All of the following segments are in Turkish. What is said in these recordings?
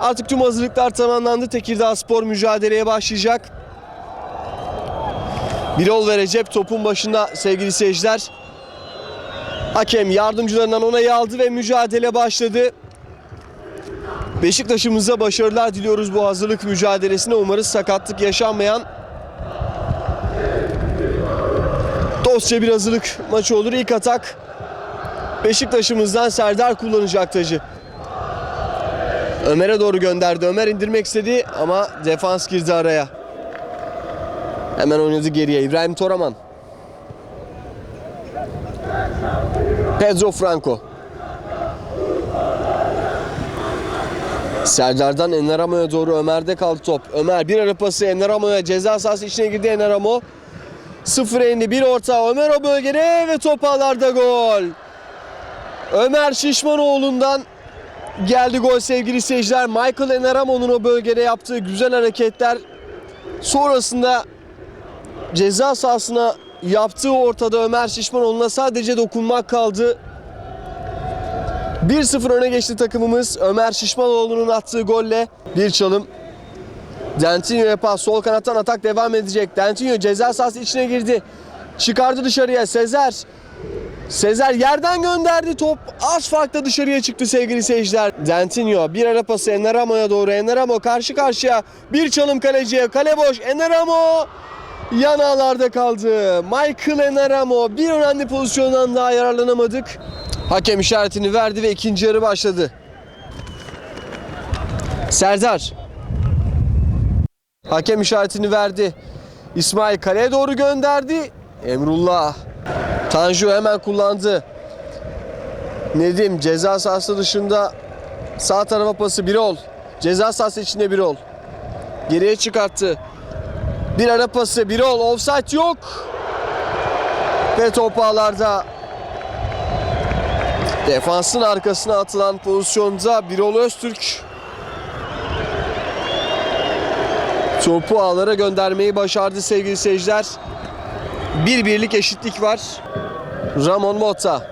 Artık tüm hazırlıklar tamamlandı. Tekirdağ Spor mücadeleye başlayacak. Birol ve Recep topun başında sevgili seyirciler. Hakem yardımcılarından onayı aldı ve mücadele başladı. Beşiktaş'ımıza başarılar diliyoruz bu hazırlık mücadelesine. Umarız sakatlık yaşanmayan dostça bir hazırlık maçı olur. İlk atak Beşiktaş'ımızdan Serdar kullanacak tacı. Ömer'e doğru gönderdi. Ömer indirmek istedi ama defans girdi araya. Hemen oynadı geriye. İbrahim Toraman. Pedro Franco. Serdar'dan Eneramo'ya doğru Ömer'de kaldı top. Ömer bir ara pası Eneramo'ya ceza sahası içine girdi Enneramo. 0 indi bir orta Ömer o bölgede ve top ağlarda gol. Ömer Şişmanoğlu'ndan geldi gol sevgili seyirciler. Michael Eneramo'nun o bölgede yaptığı güzel hareketler sonrasında ceza sahasına yaptığı ortada Ömer Şişmanoğlu'na sadece dokunmak kaldı. 1-0 öne geçti takımımız. Ömer Şişmanoğlu'nun attığı golle bir çalım. Dentinho'ya pas sol kanattan atak devam edecek. Dentinho ceza sahası içine girdi. Çıkardı dışarıya Sezer. Sezer yerden gönderdi top. Az dışarıya çıktı sevgili seyirciler. Dentinho bir ara pası Eneramo'ya doğru. Enneramo karşı karşıya. Bir çalım kaleciye. Kale boş. Enneramo yan ağlarda kaldı. Michael Enneramo bir önemli pozisyondan daha yararlanamadık. Hakem işaretini verdi ve ikinci yarı başladı. Serdar. Hakem işaretini verdi. İsmail kaleye doğru gönderdi. Emrullah. Tanju hemen kullandı. Nedim ceza sahası dışında sağ tarafa pası Birol. Ceza sahası içinde Birol. Geriye çıkarttı. Bir ara pası Birol. Offside yok. Ve top ağlarda. Defansın arkasına atılan pozisyonda Birol Öztürk topu ağlara göndermeyi başardı sevgili seyirciler. Bir birlik eşitlik var. Ramon Mota.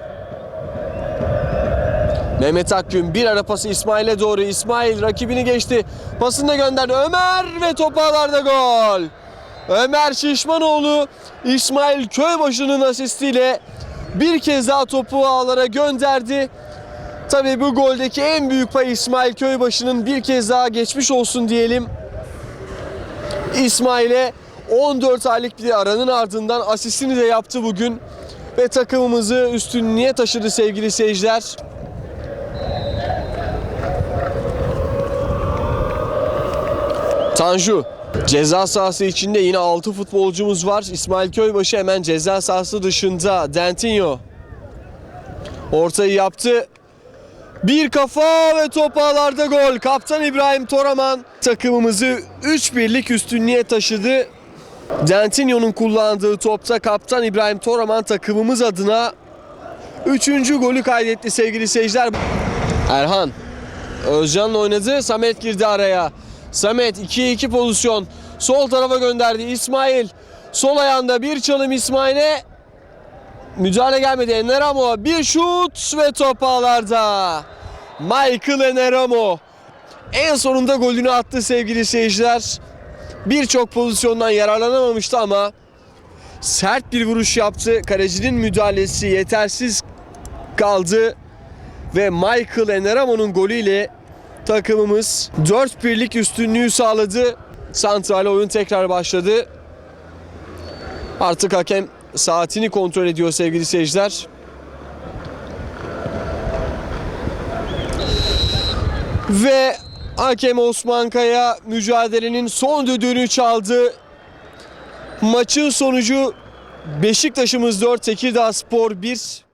Mehmet Akgün bir ara pası İsmail'e doğru. İsmail rakibini geçti. Pasını da gönderdi. Ömer ve top ağlarda gol. Ömer Şişmanoğlu İsmail Köybaşı'nın asistiyle bir kez daha topu ağlara gönderdi. Tabii bu goldeki en büyük pay İsmail Köybaşı'nın bir kez daha geçmiş olsun diyelim. İsmail'e 14 aylık bir aranın ardından asistini de yaptı bugün. Ve takımımızı üstünlüğe taşıdı sevgili seyirciler. Tanju ceza sahası içinde yine 6 futbolcumuz var. İsmail Köybaşı hemen ceza sahası dışında. Dentinho ortayı yaptı. Bir kafa ve top ağlarda gol. Kaptan İbrahim Toraman takımımızı 3-1'lik üstünlüğe taşıdı. Dentinho'nun kullandığı topta kaptan İbrahim Toraman takımımız adına 3. golü kaydetti sevgili seyirciler. Erhan Özcan'la oynadı. Samet girdi araya. Samet 2-2 pozisyon. Sol tarafa gönderdi. İsmail sol ayağında bir çalım İsmail'e. Müdahale gelmedi. Eneramo bir şut ve top ağlarda. Michael Eneramo en sonunda golünü attı sevgili seyirciler. Birçok pozisyondan yararlanamamıştı ama sert bir vuruş yaptı. Kalecinin müdahalesi yetersiz kaldı ve Michael Eneramo'nun golüyle takımımız 4-1'lik üstünlüğü sağladı. Santral oyun tekrar başladı. Artık hakem saatini kontrol ediyor sevgili seyirciler. Ve hakem Osman Kaya mücadelenin son düdüğünü çaldı. Maçın sonucu Beşiktaş'ımız 4, Tekirdağ Spor 1.